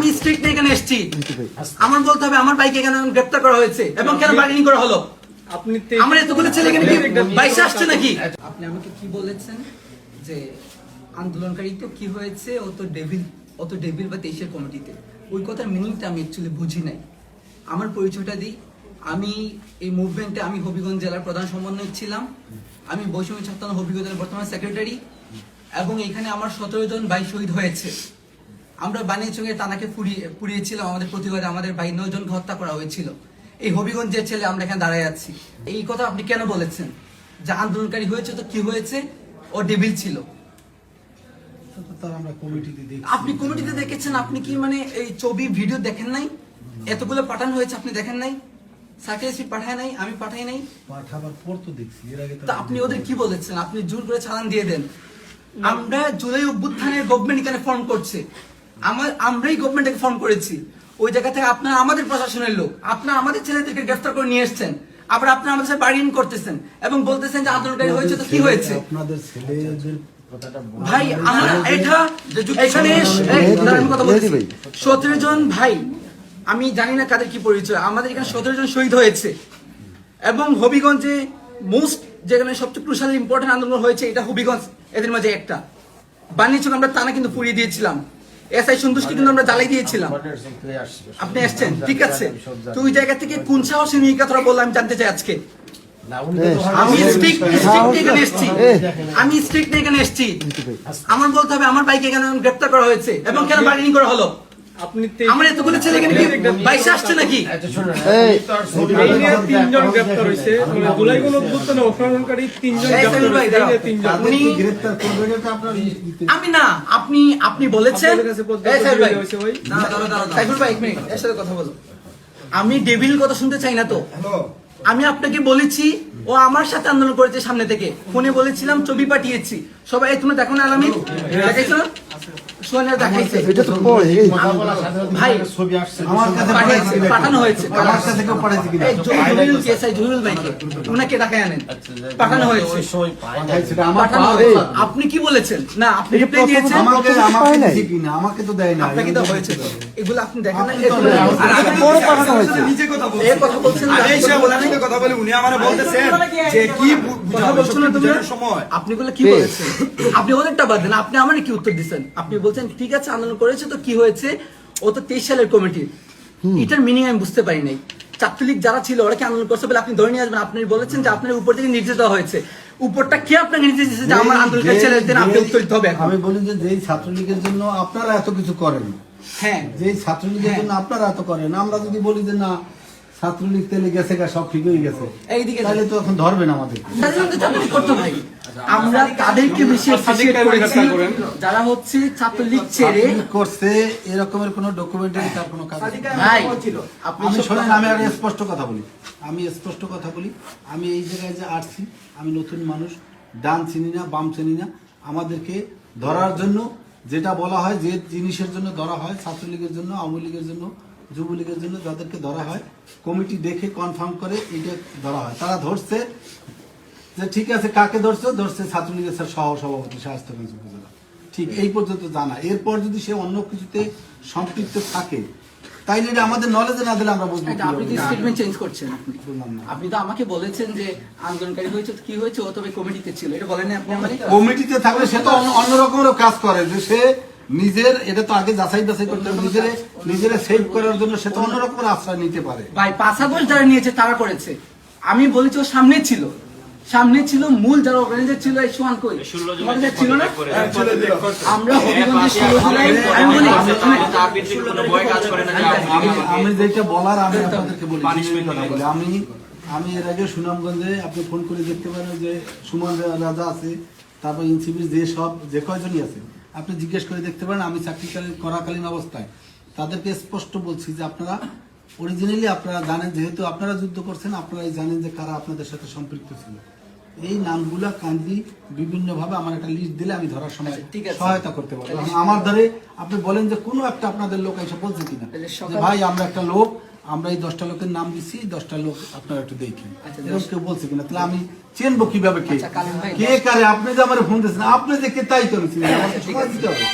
আমি স্ট্রিক্ট এখানে এসেছি। আমার বলতে হবে আমার বাইকে কেন গ্রেপ্তার করা হয়েছে? এবং কেন বার্গেনিং করা হলো? আপনি আমার এতগুলো ছেলে এখানে কি বাইশে আসছে নাকি? আপনি আমাকে কি বলেছেন? যে আন্দোলনকারী তো কি হয়েছে? ও তো ডেভিল ও তো ডেভিল বা তেইশের কমিটিতে ওই কথার মিনিংটা আমি অ্যাকচুয়ালি বুঝি নাই। আমার পরিচয়টা দিই। আমি এই মুভমেন্টে আমি হবিগঞ্জ জেলার প্রধান সমন্বয়ক ছিলাম। আমি বৈষম্য ছাত্র হবিগঞ্জ জেলার বর্তমান সেক্রেটারি এবং এখানে আমার সতেরো জন ভাই শহীদ হয়েছে। আমরা বানিয়ে বানিয়াচঙ্গে তানাকে পুড়িয়ে পুড়িয়েছিলাম আমাদের প্রতিবাদে আমাদের ভাই নয় হত্যা করা হয়েছিল। এই হবিগঞ্জের ছেলে আমরা এখানে দাঁড়ায় আছি। এই কথা আপনি কেন বলেছেন? যে আন্দোলনকারী হয়েছে তো কি হয়েছে? ও ডেভিল ছিল। আপনি কমিটিতে দেখেছেন আপনি কি মানে এই ছবি ভিডিও দেখেন নাই? এতগুলো পাঠানো হয়েছে আপনি দেখেন নাই? সার্কেল পাঠায় নাই আমি পাঠাই নাই? পাঠাবার পর তো দেখছি এর আগে তো আপনি ওদের কি বলেছেন? আপনি জোর করে চালান দিয়ে দেন। আমরা জুলাই অভ্যুত্থানের গভর্নমেন্ট এখানে ফর্ম করছে। আমার আমরাই গভর্নমেন্টকে ফোন করেছি। ওই জায়গা থেকে আপনারা আমাদের প্রশাসনের লোক আপনারা আমাদের ছেলেদেরকে গ্রেফতার করে নিয়ে এসছেন। আবার আপনারা আমাদের সাথে বাড়িন করতেছেন এবং বলতেছেন যে আন্দোলনকারী হয়েছে তো কি হয়েছে? আপনাদের ছেলেদের ভাই আমরা এটা এখানে কথা বলছি। সতেরো জন ভাই আমি জানি না কাদের কি পরিচয় আমাদের এখানে সতেরো জন শহীদ হয়েছে। এবং হবিগঞ্জে মোস্ট যেখানে সবচেয়ে ক্রুশাল ইম্পর্টেন্ট আন্দোলন হয়েছে এটা হবিগঞ্জ এদের মাঝে একটা। বাণিজ্যক আমরা টানা কিন্তু পুড়িয়ে দিয়েছিলাম। এসআই সন্তুষ্টি কিন্তু আমরা জ্বালাই দিয়েছিলাম। আপনি আসছেন ঠিক আছে। তো ওই জায়গা থেকে কোন সাহসী নিয়ে কথাটা বললাম আমি জানতে চাই আজকে? আমি আমি এখানে এসেছি। আমার বলতে হবে আমার বাইকে এখানে গ্রেপ্তার করা হয়েছে এবং কেন বার্গেনিং করা হলো? আপনি আমার এতগুলো বাইশে আসছে নাকি? তিনজন গ্রেপ্তার হয়েছে। মানে জুলাই কোন অভ্যুত্থানে তিনজন আমি না আপনি আপনি বলেছেন। সাইফুল ভাই, এক মিনিট এর সাথে কথা বলো। আমি ডেভিল কথা শুনতে চাই না তো। আমি আপনাকে বলেছি ও আমার সাথে আন্দোলন করেছে সামনে থেকে। ফোনে বলেছিলাম ছবি পাঠিয়েছি। সবাই তুমি দেখো না আলামি দেখাইছে ভাই ছবি আসছে আমার কাছে পাঠানো হয়েছে। আমার কাছে কেউ পাঠাইছে কিনা? জহিরুল কেসাই জহিরুল ভাইকে। উনাকে ডাকায় আনেন। পাঠানো হয়েছে। পাঠাইছে। এটা আমার পাঠানো পাওয়া হয়েছে। আপনি কি বলেছেন? না আপনি রিপ্লাই দিয়েছেন? আমাকে আমাকে কিনা? আমাকে তো দেয় না আপনাকে তো হয়েছে এগুলো আপনি দেখেন না। আর বড় পাঠানো হয়েছে। নিজে কথা বলছেন। এই কথা বলছেন কথা কথা বলে উনি আমারে বলতেছেন যে কি বু- কথা বলছো না তুমি? সময়। আপনি গুলো কি বলেছেন? আপনি ওদেরটা বাদ দেন আপনি আমার কি উত্তর দিচ্ছেন? আপনি বলছেন ঠিক আছে আন্দোলন করেছে তো কি হয়েছে? ও তো তেইশ সালের কমিটি। এটার মিনিং আমি বুঝতে পারি নাই। ছাত্রলীগ যারা ছিল ওরা কি আন্দোলন করছে বলে আপনি ধরে নিয়ে আসবেন? আপনি বলেছেন যে আপনার উপর থেকে নির্দেশ দেওয়া হয়েছে। উপরটা কে আপনাকে নির্দেশ দিয়েছে যে আমার আন্দোলনকারী যেই- ছেলেদের আপনি যেই- উত্তর দিতে হবে আমি বলি যে যেই ছাত্রলীগের জন্য আপনারা এত কিছু করেন হ্যাঁ। যেই ছাত্রলীগের জন্য আপনারা এত করেন আমরা যদি বলি যে না ছাত্রলীগ তেলে গেছে গা সব ঠিক হয়ে গেছে। এইদিকে তাহলে তো এখন ধরবেন আমাদের। ভাই আমরা তাদেরকে বেশি করেছি। যারা হচ্ছে ছাত্রলীগ ছেড়ে করছে এরকমের কোনো ডকুমেন্টারি তার কোনো কাজ নেই। আপনি আমি শোনেন স্পষ্ট কথা বলি। আমি স্পষ্ট কথা বলি। আমি এই জায়গায় যে আসছি আমি নতুন মানুষ ডান চিনি না বাম চিনি না। আমাদেরকে ধরার জন্য যেটা বলা হয় যে জিনিসের জন্য ধরা হয় ছাত্রলীগের জন্য আওয়ামী লীগের জন্য যুবলীগের জন্য যাদেরকে ধরা হয় কমিটি দেখে কনফার্ম করে এটা ধরা হয়। তারা ধরছে যে ঠিক আছে কাকে ধরছে? ধরছে ছাত্রলীগের স্যার সহ সভাপতি শাহস্তাগঞ্জ উপজেলা। ঠিক এই পর্যন্ত জানা। এরপর যদি সে অন্য কিছুতে সম্পৃক্ত থাকে তাইলে এটা আমাদের নলেজে না দিলে আমরা বুঝব আপনি কি স্টেটমেন্ট চেঞ্জ করছেন আপনি। তো আমাকে বলেছেন যে আন্দোলনকারী হয়েছে কি হয়েছে? ও তবে কমিটিতে ছিল। এটা বলেন আপনি আমাকে। কমিটিতে থাকলে সে তো অন্য- অন্য রকমেরও কাজ করে যে সে নিজের এটা তো আগে যাচাই বাছাই করতে হবে নিজের নিজের সেভ করার জন্য সে তো অন্য রকমের আশ্রয় নিতে পারে। ভাই পাঁচ আগস্ট যারা নিয়েছে তারা করেছে। আমি বলেছি ও সামনে ছিল। সামনে ছিল মূল যারা অর্গানাইজার ছিল এই সোয়ান কই? অর্গানাইজার ছিল না? আমরা হবিগঞ্জে ষোলো জুলাই আমি বলি আমি আমি যেটা বলার আমি আপনাদেরকে বলি genuine কথা বলি। আমি আমি এর আগে সুনামগঞ্জে আপনি ফোন করে দেখতে পারেন যে সুমন রাজা আছে তারপর ইনসিবির যে সব যে কয়জনই আছে আপনি জিজ্ঞেস করে দেখতে পারেন আমি চাকরিকালীন করাকালীন অবস্থায়। তাদেরকে স্পষ্ট বলছি যে আপনারা অরিজিনালি আপনারা জানেন যেহেতু আপনারা যুদ্ধ করছেন আপনারাই জানেন যে কারা আপনাদের সাথে সম্পৃক্ত ছিল। এই নামগুলা কান্দি বিভিন্নভাবে আমার একটা লিস্ট দিলে আমি ধরার সময় আচ্ছা, সহায়তা করতে পারব। আমার দ্বারে আপনি বলেন যে কোনো একটা আপনাদের লোক এসে বলছে কিনা? ভাই আমরা একটা লোক আমরা এই দশটা লোকের নাম দিচ্ছি এই দশটা লোক আপনারা একটু দেখেন। আচ্ছা, এরকম কেউ বলছে কিনা? তাহলে আমি চিনবো কীভাবে কে? আচ্ছা, কে কারে? আপনি যে আমার ফোন দিচ্ছেন আপনি যে কে তাই করেছিলেন? না। আমাকে সময় দিতে হবে।